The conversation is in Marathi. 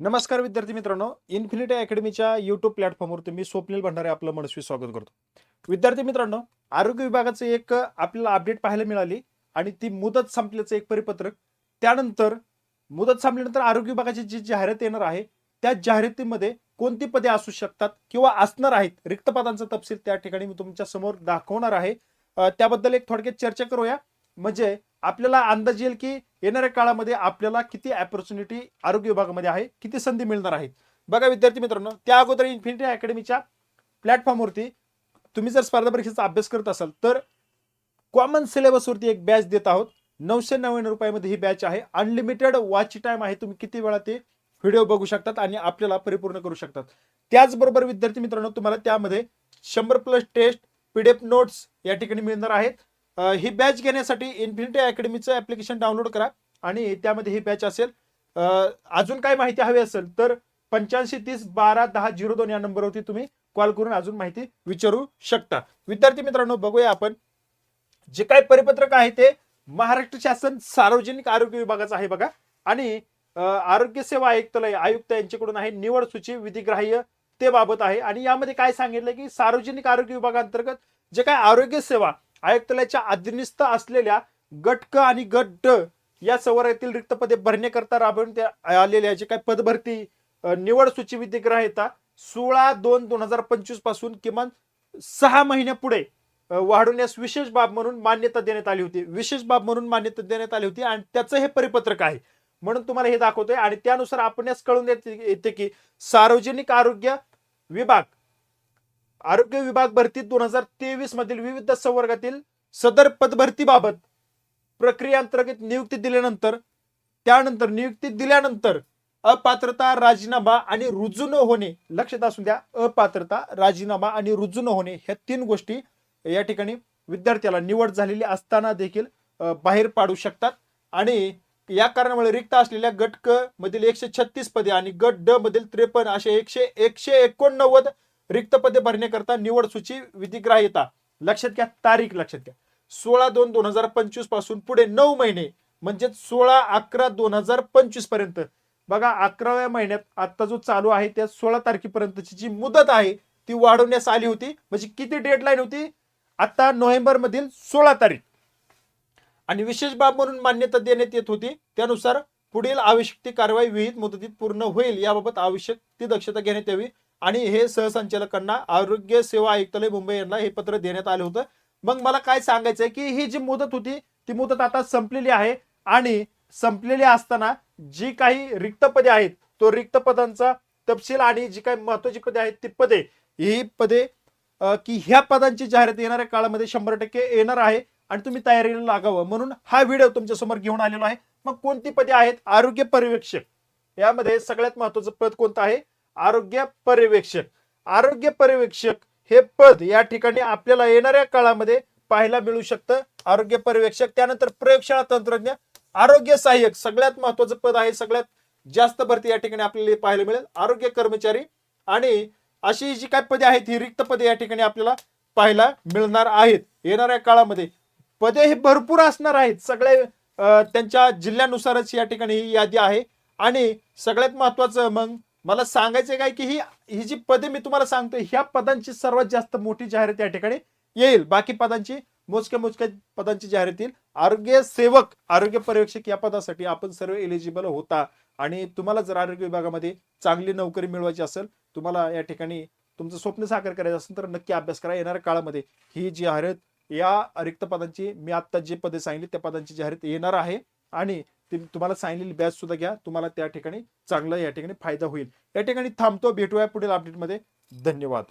नमस्कार विद्यार्थी मित्रांनो इन्फिनिटी अकॅडमीच्या युट्यूब प्लॅटफॉर्मवर तुम्ही स्वप्नील भंडारे आपलं मनस्वी स्वागत करतो. विद्यार्थी मित्रांनो आरोग्य विभागाचं एक आपल्याला अपडेट पाहायला मिळाली आणि ती मुदत संपल्याचं एक परिपत्रक. त्यानंतर मुदत संपल्यानंतर आरोग्य विभागाची जी जाहिरात येणार आहे त्या जाहिरातीमध्ये कोणती पदे असू शकतात किंवा असणार आहेत रिक्त पदांचा तपशील त्या ठिकाणी मी तुमच्यासमोर दाखवणार आहे. त्याबद्दल एक थोडक्यात चर्चा करूया. म्हणजे आपल्याला अंदाज येईल की येणाऱ्या काळामध्ये आपल्याला किती ऑपॉर्च्युनिटी आरोग्य विभागामध्ये आहे किती संधी मिळणार आहेत. बघा विद्यार्थी मित्रांनो त्या अगोदर इन्फिनिटी अकॅडमीच्या प्लॅटफॉर्मवरती तुम्ही जर स्पर्धा परीक्षेचा अभ्यास करत असाल तर कॉमन सिलेबसवरती एक बॅच देत आहोत. नऊशे नव्याण्णव रुपयामध्ये ही बॅच आहे. अनलिमिटेड वॉच टाईम आहे. तुम्ही किती वेळा ते व्हिडिओ बघू शकतात आणि आपल्याला परिपूर्ण करू शकतात. त्याचबरोबर विद्यार्थी मित्रांनो तुम्हाला त्यामध्ये शंभर प्लस टेस्ट पीडीएफ नोट्स या ठिकाणी मिळणार आहेत. ही बॅच घेण्यासाठी इन्फिनिटी अकॅडमीचं ऍप्लिकेशन डाउनलोड करा आणि त्यामध्ये ही बॅच असेल. अं, अजून काय माहिती हवी असेल तर पंच्याऐंशी तीस बारा दहा झिरो दोन या नंबरवरती तुम्ही कॉल करून अजून माहिती विचारू शकता. विद्यार्थी मित्रांनो बघूया आपण. जे काय परिपत्रक आहे ते महाराष्ट्र शासन सार्वजनिक आरोग्य विभागाचं आहे बघा. आणि आरोग्य सेवा आयुक्तालय आयुक्त यांच्याकडून आहे निवड सूची विधिग्राह्य ते बाबत आहे. आणि यामध्ये काय सांगितलं की सार्वजनिक आरोग्य विभागांतर्गत जे काय आरोग्य सेवा आयुक्तालयाच्या अधीनस्थ असलेल्या गट क आणि गट ड या संवर्गातील रिक्त पदे भरण्याकरता राबवण्यात आलेल्या जे काही पदभरती निवड सूची विधिग्राह्यता सोळा दोन दोन हजार पंचवीसपासून किमान सहा महिन्या पुढे वाढवण्यास विशेष बाब म्हणून मान्यता देण्यात आली होती. विशेष बाब म्हणून मान्यता देण्यात आली होती आणि त्याचं हे परिपत्रक आहे. म्हणून तुम्हाला हे दाखवतोय आणि त्यानुसार आपण यास कळून येते की सार्वजनिक आरोग्य विभाग आरोग्य विभाग भरती दोन हजार तेवीस मधील विविध संवर्गातील सदर पदभरतीबाबत प्रक्रिया अंतर्गत नियुक्ती दिल्यानंतर त्यानंतर नियुक्ती दिल्यानंतर अपात्रता राजीनामा आणि रुजू न होणे लक्षात असू द्या अपात्रता राजीनामा आणि रुजू न होणे ह्या तीन गोष्टी या ठिकाणी विद्यार्थ्याला निवड झालेली असताना देखील बाहेर पाडू शकतात. आणि या कारणामुळे रिक्त असलेल्या गट क मधील एकशे छत्तीस पदे आणि गट ड मधील त्रेपन्न असे एकशे एकशे एकोणनव्वद रिक्त पदे भरण्याकरता निवड सूची विधिग्राह्यता. लक्षात घ्या तारीख लक्षात घ्या. सोळा दोन दोन हजार पंचवीसपासून पुढे नऊ महिने म्हणजे सोळा अकरा दोन हजार पंचवीसपर्यंत. बघा अकराव्या महिन्यात आता जो चालू आहे त्या सोळा तारखेपर्यंतची जी मुदत आहे ती वाढवण्यास आली होती. म्हणजे किती डेडलाईन होती? आता नोव्हेंबर मधील सोळा तारीख. आणि विशेष बाब म्हणून मान्यता देण्यात येत होती त्यानुसार पुढील आवश्यक ती कारवाई विहित मुदतीत पूर्ण होईल याबाबत आवश्यक ती दक्षता घेण्यात यावी. आणि हे सहसंचालकांना आरोग्य सेवा आयुक्तालय मुंबई यांना हे पत्र देण्यात आलं होतं. मग मला काय सांगायचंय की ही जी मुदत होती ती मुदत आता संपलेली आहे आणि संपलेली असताना जी काही रिक्त पदे आहेत तो रिक्त पदांचा तपशील आणि जी काही महत्वाची पदे आहेत ती पदे ही पदे की ह्या पदांची जाहिरात येणाऱ्या काळामध्ये शंभर टक्के येणार आहे आणि तुम्ही तयारीला लागावं. म्हणून हा व्हिडिओ तुमच्यासमोर घेऊन आलेलो आहे. मग कोणती पदे आहेत? आरोग्य पर्यवेक्षक. यामध्ये सगळ्यात महत्वाचं पद कोणतं आहे? आरोग्य पर्यवेक्षक. आरोग्य पर्यवेक्षक हे पद या ठिकाणी आपल्याला येणाऱ्या काळामध्ये पाहायला मिळू शकतं. आरोग्य पर्यवेक्षक त्यानंतर प्रयोगशाळा तंत्रज्ञ आरोग्य सहाय्यक सगळ्यात महत्वाचं पद आहे सगळ्यात जास्त भरती या ठिकाणी आपल्याला पाहायला मिळेल. आरोग्य कर्मचारी आणि अशी जी काय पदे आहेत ही रिक्त पदे या ठिकाणी आपल्याला पाहायला मिळणार आहेत. येणाऱ्या काळामध्ये पदे हे भरपूर असणार आहेत. सगळे त्यांच्या जिल्ह्यानुसारच या ठिकाणी ही यादी आहे. आणि सगळ्यात महत्वाचं मग मला सांगायचं काय की ही ही जी पदे मी तुम्हाला सांगतो ह्या पदांची सर्वात जास्त मोठी जाहिरात या ठिकाणी येईल. बाकी पदांची मोजक्या मोजक्या पदांची जाहिरात येईल. आरोग्य सेवक आरोग्य पर्यवेक्षक या पदासाठी आपण सर्व एलिजिबल होता. आणि तुम्हाला जर आरोग्य विभागामध्ये चांगली नोकरी मिळवायची असेल तुम्हाला या ठिकाणी तुमचं स्वप्न साकार करायचं असेल तर नक्की अभ्यास करा. येणाऱ्या काळामध्ये ही जी जाहिरात या रिक्त पदांची मी आत्ता जे पदे सांगितली त्या पदांची जाहिरात येणार आहे. आणि ती तुम्हाला सांगितलेली बॅच सुद्धा घ्या. तुम्हाला त्या ठिकाणी चांगला या ठिकाणी फायदा होईल. या ठिकाणी थांबतो. भेटूया पुढील अपडेटमध्ये धन्यवाद.